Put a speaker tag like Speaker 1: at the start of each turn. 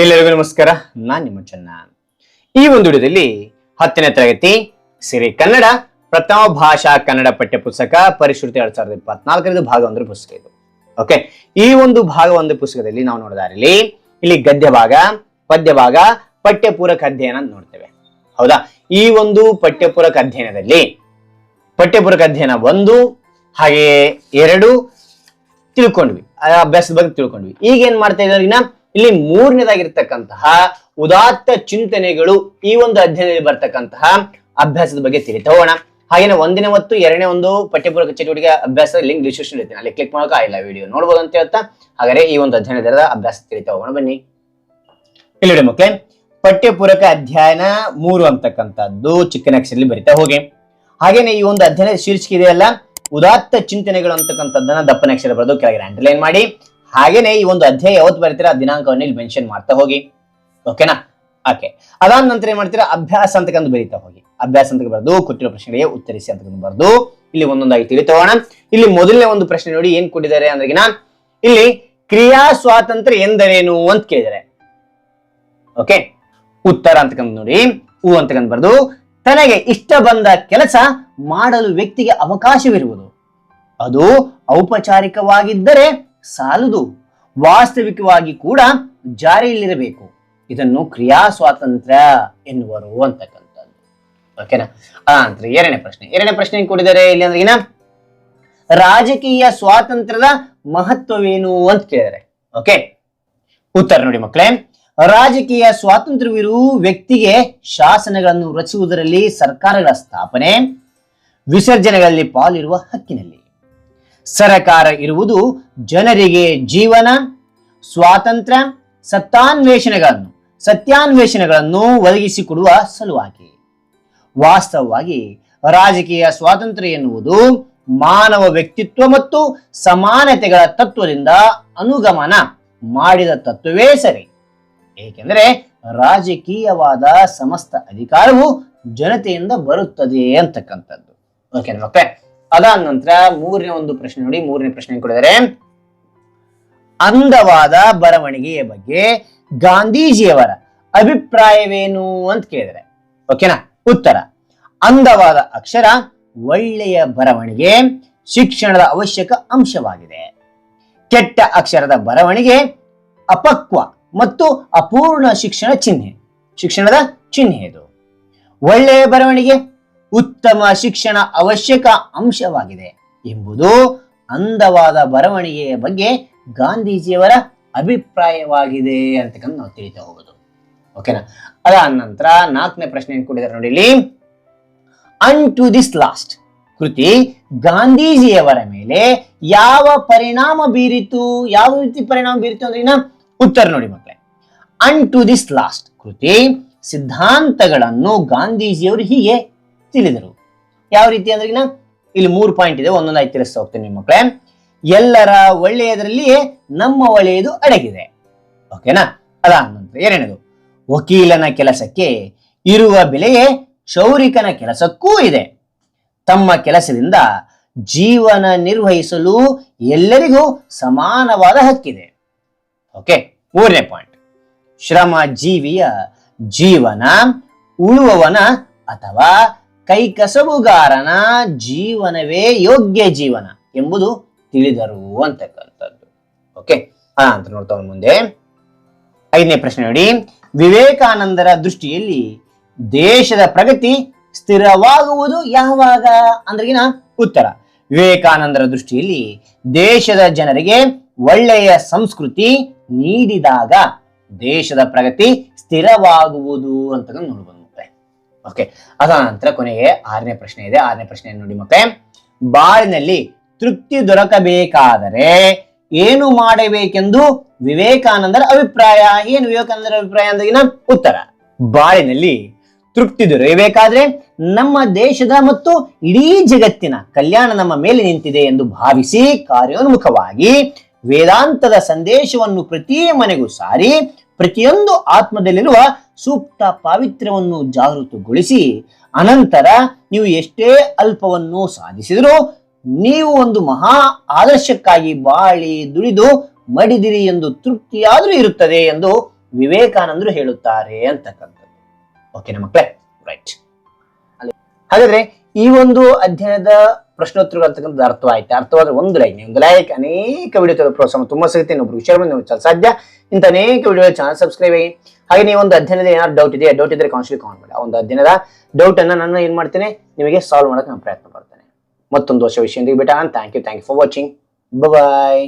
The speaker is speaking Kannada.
Speaker 1: ಎಲ್ಲರಿಗೂ ನಮಸ್ಕಾರ, ನಾನ್ ನಿಮ್ಮ ಚೆನ್ನ. ಈ ಒಂದು ವಿಡಿಯೋದಲ್ಲಿ ಹತ್ತನೇ ತರಗತಿ ಸಿರಿ ಕನ್ನಡ, ಪ್ರಥಮ ಭಾಷಾ ಕನ್ನಡ ಪಠ್ಯ ಪುಸ್ತಕ ಪರಿಶೃತಿ ಎರಡ್ ಸಾವಿರದ ಇಪ್ಪತ್ನಾಲ್ಕರದು ಭಾಗ ಒಂದರ ಪುಸ್ತಕ ಇದು. ಓಕೆ ಈ ಒಂದು ಭಾಗ ಒಂದು ಪುಸ್ತಕದಲ್ಲಿ ನಾವು ನೋಡೋದರಲ್ಲಿ ಇಲ್ಲಿ ಗದ್ಯ ಭಾಗ ಪದ್ಯ ಭಾಗ ಪಠ್ಯಪೂರಕ ಅಧ್ಯಯನ ನೋಡ್ತೇವೆ. ಹೌದಾ? ಈ ಒಂದು ಪಠ್ಯಪೂರಕ ಅಧ್ಯಯನದಲ್ಲಿ ಪಠ್ಯಪೂರಕ ಅಧ್ಯಯನ ಒಂದು, ಹಾಗೆ ಎರಡು ತಿಳ್ಕೊಂಡ್ವಿ. ಅಭ್ಯಾಸದ ಬಗ್ಗೆ ತಿಳ್ಕೊಂಡ್ವಿ. ಈಗ ಏನ್ ಮಾಡ್ತಾ ಇದ್ದಾರೆ ಇಲ್ಲಿ ಮೂರನೇದಾಗಿರ್ತಕ್ಕಂತಹ ಉದಾತ್ತ ಚಿಂತನೆಗಳು ಈ ಒಂದು ಅಧ್ಯಯನದಲ್ಲಿ ಬರ್ತಕ್ಕಂತಹ ಅಭ್ಯಾಸದ ಬಗ್ಗೆ ತಿಳಿತೋಣ ಹಾಗೇನೆ ಒಂದನೇ ಮತ್ತು ಎರಡನೇ ಒಂದು ಪಠ್ಯಪೂರಕ ಚಟುವಟಿಕೆ ಅಭ್ಯಾಸ ಲಿಂಕ್ ಡಿಸ್ಕ್ರಿಪ್ಷನ್ ಇರ್ತೀನಿ ಅಲ್ಲಿ ಕ್ಲಿಕ್ ಮಾಡೋಕೆ ಆಗಿಲ್ಲ ವಿಡಿಯೋ ನೋಡ್ಬೋದು ಅಂತ ಹೇಳ್ತಾ, ಹಾಗಾದ್ರೆ ಈ ಒಂದು ಅಧ್ಯಯನದ ಅಭ್ಯಾಸ ತಿಳಿತಾ ಹೋಗೋಣ ಬನ್ನಿ. ಇಲ್ಲಿ ಮಕ್ಕಳೇ ಪಠ್ಯಪೂರಕ ಅಧ್ಯಯನ ಮೂರು ಅಂತಕ್ಕಂಥದ್ದು ಚಿಕ್ಕನ ಅಕ್ಷರದಲ್ಲಿ ಬರಿತಾ ಹೋಗಿ. ಹಾಗೇನೆ ಈ ಒಂದು ಅಧ್ಯಯನ ಶೀರ್ಷಿಕೆ ಇದೆಯಲ್ಲ, ಉದಾತ್ತ ಚಿಂತನೆಗಳು ಅಂತಕ್ಕಂಥದ್ದನ್ನ ದಪ್ಪನ ಅಕ್ಷರ ಬರೆದು ಕೆಳಗೆ ಅಂಡರ್ಲೈನ್ ಮಾಡಿ. ಹಾಗೇನೆ ಈ ಒಂದು ಅಧ್ಯಾಯ ಯಾವತ್ತು ಬರ್ತೀರಾ? ದಿನಾಂಕವನ್ನು ಇಲ್ಲಿ ಮೆನ್ಷನ್ ಮಾಡ್ತಾ ಹೋಗಿ. ಓಕೆನಾ ಓಕೆ ಅದಾದ ನಂತರ ಏನ್ ಮಾಡ್ತೀರಾ? ಅಭ್ಯಾಸ ಅಂತಕಂದು ಬರೀತಾ ಹೋಗಿ. ಅಭ್ಯಾಸ ಅಂತ ಬರೆದು, ಕೊಟ್ಟಿರೋ ಪ್ರಶ್ನೆಗಳಿಗೆ ಉತ್ತರಿಸಿ ಅಂತಕಂದು ಬರೆದು, ಇಲ್ಲಿ ಒಂದೊಂದಾಗಿ ತಿಳಿತೋಣ ಇಲ್ಲಿ ಮೊದಲನೇ ಒಂದು ಪ್ರಶ್ನೆ ನೋಡಿ ಏನ್ ಕೊಟ್ಟಿದ್ದಾರೆ ಅಂದ್ರೆ ಇಲ್ಲಿ ಕ್ರಿಯಾ ಸ್ವಾತಂತ್ರ್ಯ ಎಂದರೇನು ಅಂತ ಕೇಳಿದರೆ ಓಕೆ ಉತ್ತರ ಅಂತಕ್ಕಂಥ ನೋಡಿ. ಹೂ ಅಂತಕ್ಕಂಥ ಬರೆದು, ತನಗೆ ಇಷ್ಟ ಬಂದ ಕೆಲಸ ಮಾಡಲು ವ್ಯಕ್ತಿಗೆ ಅವಕಾಶವಿರುವುದು. ಅದು ಔಪಚಾರಿಕವಾಗಿದ್ದರೆ ಸಾಲದು ವಾಸ್ತವಿಕವಾಗಿ ಕೂಡ ಜಾರಿಯಲ್ಲಿರಬೇಕು. ಇದನ್ನು ಕ್ರಿಯಾ ಸ್ವಾತಂತ್ರ್ಯ ಎನ್ನುವರು ಅಂತಕ್ಕಂಥದ್ದು. ಓಕೆನಾ ನಂತರ ಎರಡನೇ ಪ್ರಶ್ನೆ. ಎರಡನೇ ಪ್ರಶ್ನೆ ಕೊಟ್ಟಿದ್ದಾರೆ ಇಲ್ಲಿ ಅಂದ್ರೆ ಏನ? ರಾಜಕೀಯ ಸ್ವಾತಂತ್ರ್ಯದ ಮಹತ್ವವೇನು ಅಂತ ಕೇಳಿದರೆ ಓಕೆ ಉತ್ತರ ನೋಡಿ ಮಕ್ಕಳೇ. ರಾಜಕೀಯ ಸ್ವಾತಂತ್ರ್ಯವಿರು ವ್ಯಕ್ತಿಗೆ ಶಾಸನಗಳನ್ನು ರಚಿಸುವುದರಲ್ಲಿ ಸರ್ಕಾರಗಳ ಸ್ಥಾಪನೆ, ವಿಸರ್ಜನೆಗಳಲ್ಲಿ ಪಾಲಿರುವ ಹಕ್ಕಿನಲ್ಲಿ. ಸರಕಾರ ಇರುವುದು ಜನರಿಗೆ ಜೀವನ, ಸ್ವಾತಂತ್ರ್ಯ ಸತ್ತಾನ್ವೇಷಣೆಗಳನ್ನು ಸತ್ಯಾನ್ವೇಷಣೆಗಳನ್ನು ಒದಗಿಸಿಕೊಡುವ ಸಲುವಾಗಿ. ವಾಸ್ತವವಾಗಿ ರಾಜಕೀಯ ಸ್ವಾತಂತ್ರ್ಯ ಎನ್ನುವುದು ಮಾನವ ವ್ಯಕ್ತಿತ್ವ ಮತ್ತು ಸಮಾನತೆಗಳ ತತ್ವದಿಂದ ಅನುಗಮನ ಮಾಡಿದ ತತ್ವವೇ ಸರಿ. ಏಕೆಂದರೆ ರಾಜಕೀಯವಾದ ಸಮಸ್ತ ಅಧಿಕಾರವು ಜನತೆಯಿಂದ ಬರುತ್ತದೆ ಅಂತಕ್ಕಂಥದ್ದು. ಓಕೆ ಮಕ್ಕಳೇ ಅದಾದ ನಂತರ ಮೂರನೇ ಒಂದು ಪ್ರಶ್ನೆ ನೋಡಿ, ಮೂರನೇ ಪ್ರಶ್ನೆ ಕೊಡಿದರೆ ಅಂದವಾದ ಬರವಣಿಗೆಯ ಬಗ್ಗೆ ಗಾಂಧೀಜಿಯವರ ಅಭಿಪ್ರಾಯವೇನು ಅಂತ ಕೇಳಿದರೆ ಓಕೆನಾ ಉತ್ತರ. ಅಂದವಾದ ಅಕ್ಷರ ಒಳ್ಳೆಯ ಬರವಣಿಗೆ ಶಿಕ್ಷಣದ ಅವಶ್ಯಕ ಅಂಶವಾಗಿದೆ. ಕೆಟ್ಟ ಅಕ್ಷರದ ಬರವಣಿಗೆ ಅಪಕ್ವ ಮತ್ತು ಅಪೂರ್ಣ ಶಿಕ್ಷಣ ಚಿಹ್ನೆ, ಶಿಕ್ಷಣದ ಚಿಹ್ನೆ ಇದು. ಒಳ್ಳೆಯ ಬರವಣಿಗೆ ಉತ್ತಮ ಶಿಕ್ಷಣ ಅವಶ್ಯಕ ಅಂಶವಾಗಿದೆ ಎಂಬುದು ಅಂದವಾದ ಬರವಣಿಗೆಯ ಬಗ್ಗೆ ಗಾಂಧೀಜಿಯವರ ಅಭಿಪ್ರಾಯವಾಗಿದೆ ಅಂತಕ್ಕಂಥ ನಾವು ತಿಳಿತಾ ಹೋಗುದು. ಓಕೆನಾ ಅದಾದ ನಂತರ ನಾಲ್ಕನೇ ಪ್ರಶ್ನೆ ಏನ್ ಕೊಟ್ಟಿದ್ದಾರೆ ನೋಡಿ ಇಲ್ಲಿ. ಅನ್ ಟು ದಿಸ್ ಲಾಸ್ಟ್ ಕೃತಿ ಗಾಂಧೀಜಿಯವರ ಮೇಲೆ ಯಾವ ಪರಿಣಾಮ ಬೀರಿತು? ಯಾವ ರೀತಿ ಪರಿಣಾಮ ಬೀರಿತು ಅಂದ್ರೆ ಉತ್ತರ ನೋಡಿ ಮಕ್ಕಳೇ. ಅನ್ ಟು ದಿಸ್ ಲಾಸ್ಟ್ ಕೃತಿ ಸಿದ್ಧಾಂತಗಳನ್ನು ಗಾಂಧೀಜಿಯವರು ಹೀಗೆ ತಿಳಿದರು. ಯಾವ ರೀತಿ ಅಂದ್ರೆ ಇಲ್ಲಿ ಮೂರು ಪಾಯಿಂಟ್ ಇದೆ ಒಂದೊಂದಾಗಿ ತಿಳಿಸ್ತಾ ಹೋಗ್ತೇನೆ ನಿಮ್ಮ ಮಕ್ಕಳೇ ಎಲ್ಲರ ಒಳ್ಳೆಯದರಲ್ಲಿ ನಮ್ಮ ಒಳ್ಳೆಯದು ಅಡಗಿದೆ. ಓಕೆನಾ ಅದಾದ ನಂತರ ಎರಡನೇದು, ವಕೀಲನ ಕೆಲಸಕ್ಕೆ ಇರುವ ಬೆಲೆಯೇ ಕ್ಷೌರಿಕನ ಕೆಲಸಕ್ಕೂ ಇದೆ. ತಮ್ಮ ಕೆಲಸದಿಂದ ಜೀವನ ನಿರ್ವಹಿಸಲು ಎಲ್ಲರಿಗೂ ಸಮಾನವಾದ ಹಕ್ಕಿದೆ. ಓಕೆ ಮೂರನೇ ಪಾಯಿಂಟ್ ಶ್ರಮ ಜೀವಿಯ ಜೀವನ ಉಳುವವನ ಅಥವಾ ಕೈಕಸಬುಗಾರನ ಜೀವನವೇ ಯೋಗ್ಯ ಜೀವನ ಎಂಬುದು ತಿಳಿದರು ಅಂತಕ್ಕಂಥದ್ದು. ಓಕೆ ಆ, ಅಂತ ನೋಡ್ತಾ ಮುಂದೆ. ಐದನೇ ಪ್ರಶ್ನೆ ನೋಡಿ. ವಿವೇಕಾನಂದರ ದೃಷ್ಟಿಯಲ್ಲಿ ದೇಶದ ಪ್ರಗತಿ ಸ್ಥಿರವಾಗುವುದು ಯಾವಾಗ? ಅಂದ್ರಗಿನ ಉತ್ತರ. ವಿವೇಕಾನಂದರ ದೃಷ್ಟಿಯಲ್ಲಿ ದೇಶದ ಜನರಿಗೆ ಒಳ್ಳೆಯ ಸಂಸ್ಕೃತಿ ನೀಡಿದಾಗ ದೇಶದ ಪ್ರಗತಿ ಸ್ಥಿರವಾಗುವುದು ಅಂತ ನೋಡ್ಬೋದು. ಓಕೆ ಅದಾದ ನಂತರ ಕೊನೆಗೆ ಆರನೇ ಪ್ರಶ್ನೆ ಇದೆ. ಆರನೇ ಪ್ರಶ್ನೆ ನೋಡಿ ಮತ್ತೆ ಬಾಳಿನಲ್ಲಿ ತೃಪ್ತಿ ದೊರಕಬೇಕಾದರೆ ಏನು ಮಾಡಬೇಕೆಂದು ವಿವೇಕಾನಂದರ ಅಭಿಪ್ರಾಯ. ಏನು ವಿವೇಕಾನಂದರ ಅಭಿಪ್ರಾಯ ಅಂದಾಗಿನ ಉತ್ತರ. ಬಾಳಿನಲ್ಲಿ ತೃಪ್ತಿ ದೊರೆಯಬೇಕಾದ್ರೆ ನಮ್ಮ ದೇಶದ ಮತ್ತು ಇಡೀ ಜಗತ್ತಿನ ಕಲ್ಯಾಣ ನಮ್ಮ ಮೇಲೆ ನಿಂತಿದೆ ಎಂದು ಭಾವಿಸಿ ಕಾರ್ಯೋನ್ಮುಖವಾಗಿ ವೇದಾಂತದ ಸಂದೇಶವನ್ನು ಪ್ರತಿ ಮನೆಗೂ ಸಾರಿ ಪ್ರತಿಯೊಂದು ಆತ್ಮದಲ್ಲಿರುವ ಸೂಕ್ತ ಪಾವಿತ್ರ್ಯವನ್ನು ಜಾಗೃತಗೊಳಿಸಿ, ಅನಂತರ ನೀವು ಎಷ್ಟೇ ಅಲ್ಪವನ್ನು ಸಾಧಿಸಿದರೂ ನೀವು ಒಂದು ಮಹಾ ಆದರ್ಶಕ್ಕಾಗಿ ಬಾಳಿ ದುಡಿದು ಮಡಿದಿರಿ ಎಂದು ತೃಪ್ತಿಯಾದರೂ ಇರುತ್ತದೆ ಎಂದು ವಿವೇಕಾನಂದರು ಹೇಳುತ್ತಾರೆ ಅಂತಕ್ಕಂಥದ್ದು. ಓಕೆನಾ ಮಕ್ಕಳೇ ರೈಟ್ ಹಾಗಾದ್ರೆ ಈ ಒಂದು ಅಧ್ಯಯನದ ಪ್ರಶ್ನೋತ್ತರಗಳು ಅಂತಕ್ಕಂಥದ್ದು ಅರ್ಥವಾಯ್ತು. ಅರ್ಥವಾದ್ರೆ ಒಂದು ಲೈಕ್ ಒಂದು ಲೈಕ್ ಅನೇಕ ವಿಡಿಯೋ ಪ್ರೋತ್ಸಾಹ ತುಂಬ ಸಿಗುತ್ತೆ ಇನ್ನೊಬ್ರು ವಿಷಯ ನೀವು ಸಾಧ್ಯ. ಇಂಥ ಅನೇಕ ವಿಡಿಯೋ ಚಾನಲ್ ಸಬ್ಸ್ಕ್ರೈಬ್ ಆಗಿ. ಹಾಗೆ ನೀವು ಒಂದು ಅಧ್ಯಯನದ ಏನಾದ್ರು ಡೌಟ್ ಇದೆಯಾ? ಡೌಟ್ ಇದ್ರೆ ಕಾನ್ಸ್ಟ್ಲಿ ಕಾಮೆಂಟ್ ಮಾಡಿ. ಒಂದು ಅಧ್ಯಯನದ ಡೌಟ್ ಅನ್ನ ನಾನು ಏನು ಮಾಡ್ತೇನೆ? ನಿಮಗೆ ಸಾಲ್ವ್ ಮಾಡೋಕೆ ನಾನು ಪ್ರಯತ್ನ ಪಡ್ತೇನೆ. ಮತ್ತೊಂದು ವರ್ಷ ವಿಷಯ ಬಿಟ್ಟ thank you thank you for watching bye